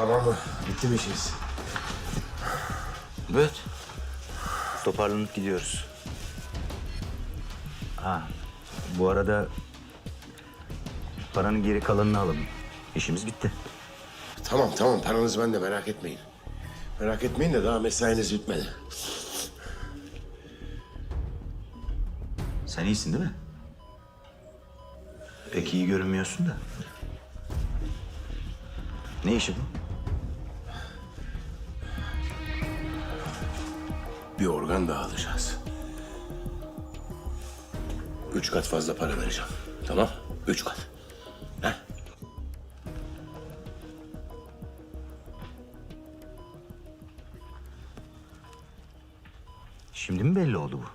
Tamam mı? Bitti mi işiniz? Evet. Toparlanıp gidiyoruz. Ha, bu arada paranın geri kalanını alalım. İşimiz bitti. Tamam tamam paranız bende merak etmeyin. Merak etmeyin de daha mesainiz bitmedi. Sen iyisin değil mi? Pek iyi görünmüyorsun da. Ne işi bu? Bir organ daha alacağız. Üç kat fazla para vereceğim. Tamam? Üç kat. Heh. Şimdi mi belli oldu bu?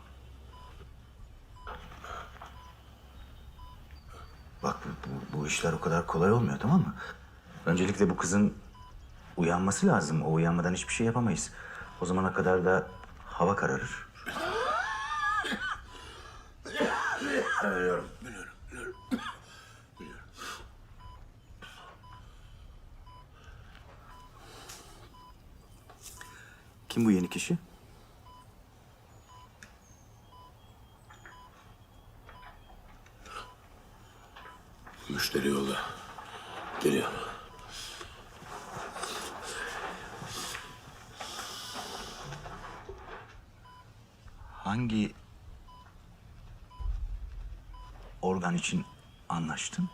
Bak bu, bu, işler o kadar kolay olmuyor tamam mı? Öncelikle bu kızın uyanması lazım. O uyanmadan hiçbir şey yapamayız. O zamana kadar da hava kararır. Biliyorum, biliyorum, biliyorum. Kim bu yeni kişi? Organ için anlaştın?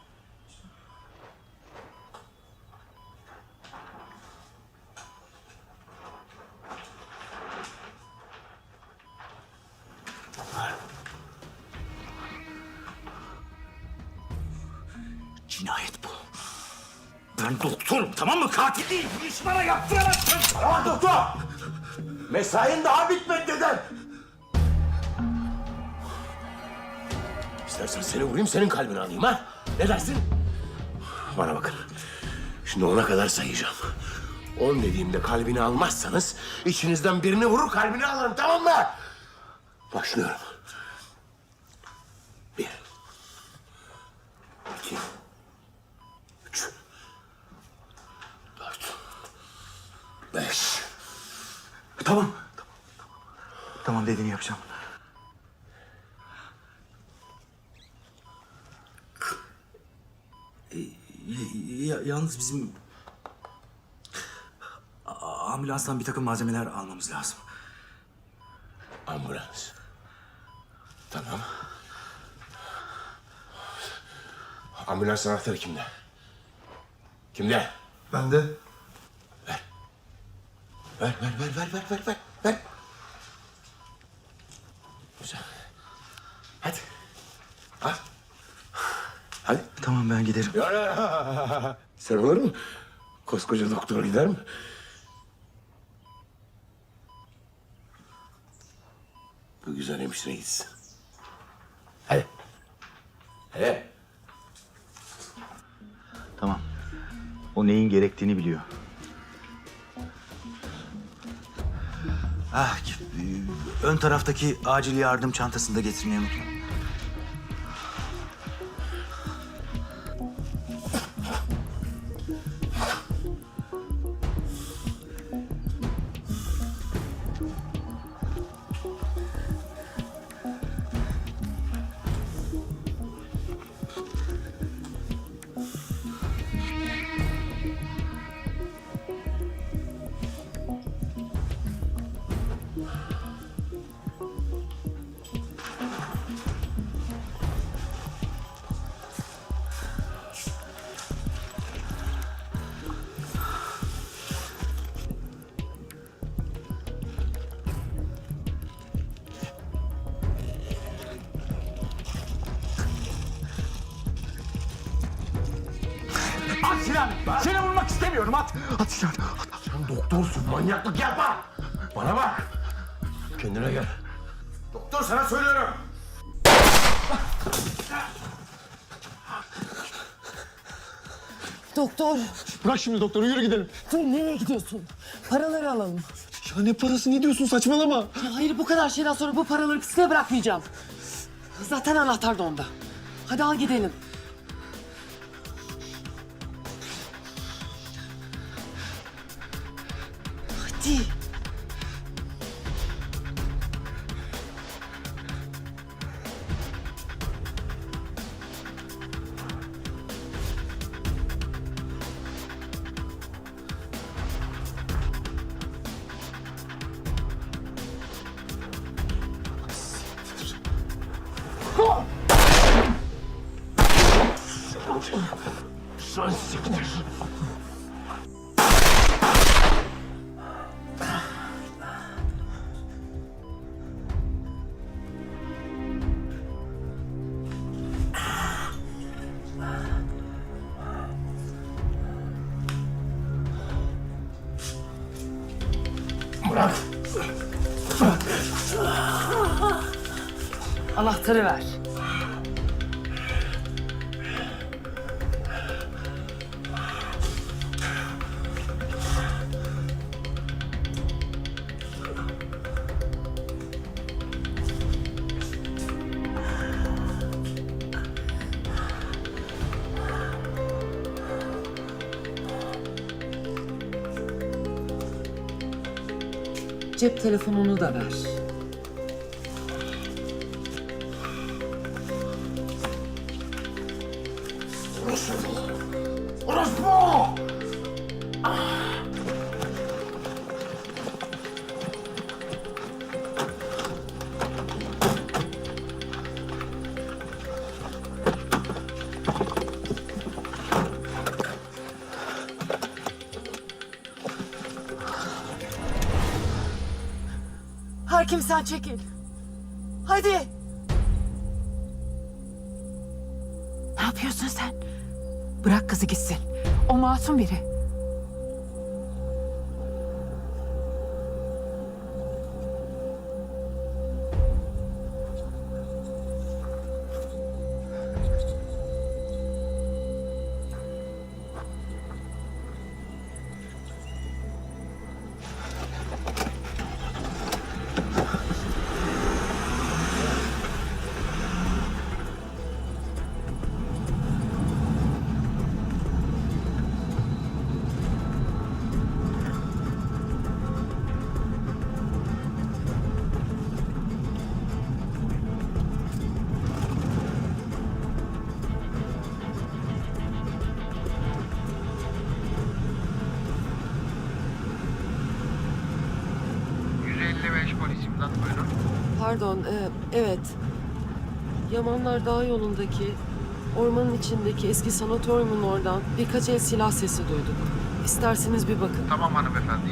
Cinayet bu. Ben doktorum tamam mı? Katil değil. Bana yaptıramazsın. Tamam doktor! Mesain daha bitmedi dedem. İstersen seni vurayım, senin kalbini alayım ha? Ne dersin? Bana bakın. Şimdi ona kadar sayacağım. On dediğimde kalbini almazsanız... ...içinizden birini vurur kalbini alırım, tamam mı? Başlıyorum. Bir. İki. Üç. Dört. Beş. Tamam. Tamam dediğini yapacağım. E, Ya- yalnız bizim a- ambulanstan bir takım malzemeler almamız lazım. Ambulans. Tamam. Ambulans anahtarı kimde? Kimde? Ben de Ver, ver, ver, ver, ver, ver, ver, ver. Güzel. Hadi. Al. Hadi. Tamam ben giderim. Ya, ya. Sen olur mu? Koskoca doktor gider mi? Bu güzel hemşire gitsin. Hadi. Hadi. Tamam. O neyin gerektiğini biliyor. Ah, ön taraftaki acil yardım çantasını da getirmeyi unutma. Silahını. Seni vurmak istemiyorum at. At silahını. At. Sen doktorsun, manyaklık yapma. Bana bak. Kendine gel. Doktor sana söylüyorum. Doktor, bırak şimdi doktoru yürü gidelim. dur nereye gidiyorsun? Paraları alalım. Ya ne parası ne diyorsun saçmalama. Ya hayır bu kadar şeyden sonra bu paraları pisliğe bırakmayacağım. Zaten anahtar da onda. Hadi al gidelim. Hadi. Sen siktir. Bırak. Anahtarı ver. Cep telefonunu da ver. Sen çekil. Hadi. Ne yapıyorsun sen? Bırak kızı gitsin. O masum biri. Pardon, e, evet. Yamanlar Dağ yolundaki, ormanın içindeki eski sanatoryumun oradan birkaç el silah sesi duyduk. İsterseniz bir bakın. Tamam hanımefendi.